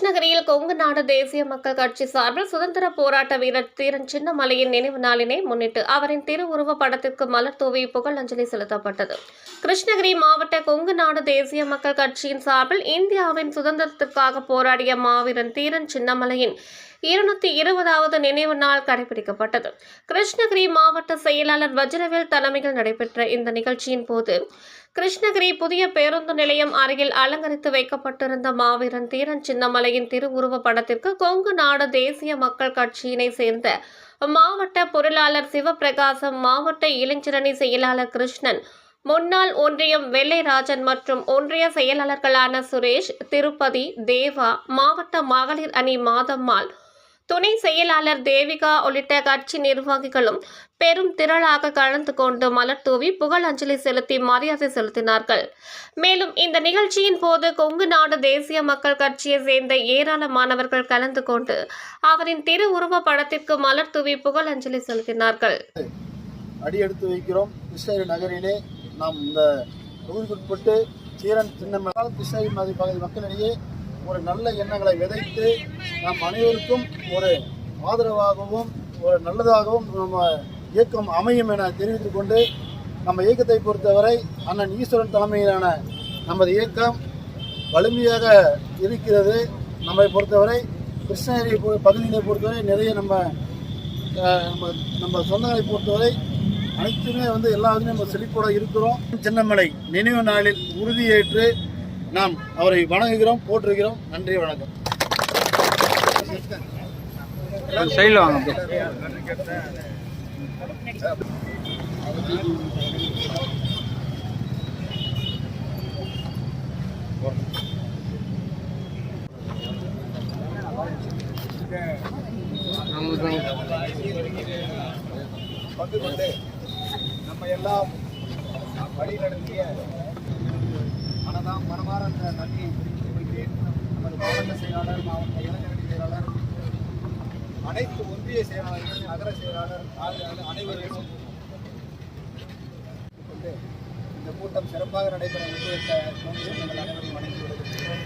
கிருஷ்ணகிரியில் கொங்கு நாடு தேசிய மக்கள் கட்சி சார்பில் சுதந்திர போராட்ட வீரர் தீரன் சின்னமலையின் நினைவு நாளினை முன்னிட்டு அவரின் திருவுருவ படத்திற்கு மலர் தூவி புகழஞ்சலி செலுத்தப்பட்டது. கிருஷ்ணகிரி மாவட்ட கொங்கு நாடு தேசிய மக்கள் கட்சியின் சார்பில் இந்தியாவின் சுதந்திரத்திற்காக போராடிய மாவீரன் தீரன் சின்னமலையின் இருநூத்தி இருபதாவது நினைவு நாள் கடைபிடிக்கப்பட்டது. கிருஷ்ணகிரி மாவட்ட செயலாளர் வஜ்ரவேல் தலைமையில் நடைபெற்ற இந்த நிகழ்ச்சியின் போது கிருஷ்ணகிரி புதிய பேருந்து நிலையம் அருகில் அலங்கரித்து வைக்கப்பட்டிருந்த மாவீரன் தீரன் சின்னமலையின் திருவுருவ படத்திற்கு கொங்கு நாடு தேசிய மக்கள் கட்சியினை சேர்ந்த மாவட்ட பொருளாளர் சிவபிரகாசம் மாவட்ட இளைஞரணி செயலாளர் கிருஷ்ணன் முன்னாள் ஒன்றியம் வெள்ளைராஜன் மற்றும் ஒன்றிய செயலாளர்களான சுரேஷ் திருப்பதி தேவா மாவட்ட மகளிர் அணி மாதம்மாள் துணை செயலாளர் தேவிகா உள்ளிட்ட கட்சி நிர்வாகிகளும் பெரும் திரளாக கலந்து கொண்டு மலர் தூவி புகழஞ்சலி செலுத்தி மரியாதை செலுத்தினார்கள். மேலும் இந்த நிகழ்ச்சியின் போது கொங்கு நாடு தேசிய மக்கள் கட்சியை சேர்ந்த ஏராளமானவர்கள் கலந்து கொண்டு அவரின் திருவுருவ படத்திற்கு மலர் தூவி புகழஞ்சலி செலுத்தினார்கள். அடியெடுத்து வைக்கிறோம். கிருஷ்ணகிரி நகரிலே நாம் இந்த தொகுதிக்குட்பட்டு சீரன் சின்னமலால் கிருஷ்ணகிரி மாதிரி பகுதி மக்களிடையே ஒரு நல்ல எண்ணங்களை விதைத்து நம் அனைவருக்கும் ஒரு ஆதரவாகவும் ஒரு நல்லதாகவும் நம்ம இயக்கம் அமையும் என தெரிவித்துக் கொண்டு நம்ம இயக்கத்தை பொறுத்தவரை அண்ணன் ஈஸ்வரன் தலைமையிலான நமது இயக்கம் வலிமையாக இருக்கிறது. நம்மை பொறுத்தவரை கிருஷ்ணகிரி பொ- பகுதியினை பொறுத்தவரை நிறைய நம்ம நம்ம நம்ம சொந்தங்களை பொறுத்தவரை அனைத்துமே வந்து எல்லாத்துலேயும் நம்ம செழிப்போட இருக்கிறோம். சின்னமலை நினைவு நாளில் உறுதியேற்று நாம் அவரை வணங்குகிறோம் போற்றுகிறோம். நன்றி வணக்கம். சைடில் வாங்க பங்கு கொண்டு நம்ம எல்லாம் வழி நடத்திய மனதாம் அந்த நன்றியை தெரிவித்துக் கொள்கிறேன். நமது மாவட்ட செயலாளர் மாவட்ட இளைஞரணி செயலாளர் அனைத்து ஒன்றிய செயலாளர்கள் நகர செயலாளர் அனைவரையும் கொண்டு இந்த கூட்டம் சிறப்பாக நடைபெற வேண்டும் என்ற நோக்கில் நாங்கள் அனைவரும் வணங்கி வருகிறோம்.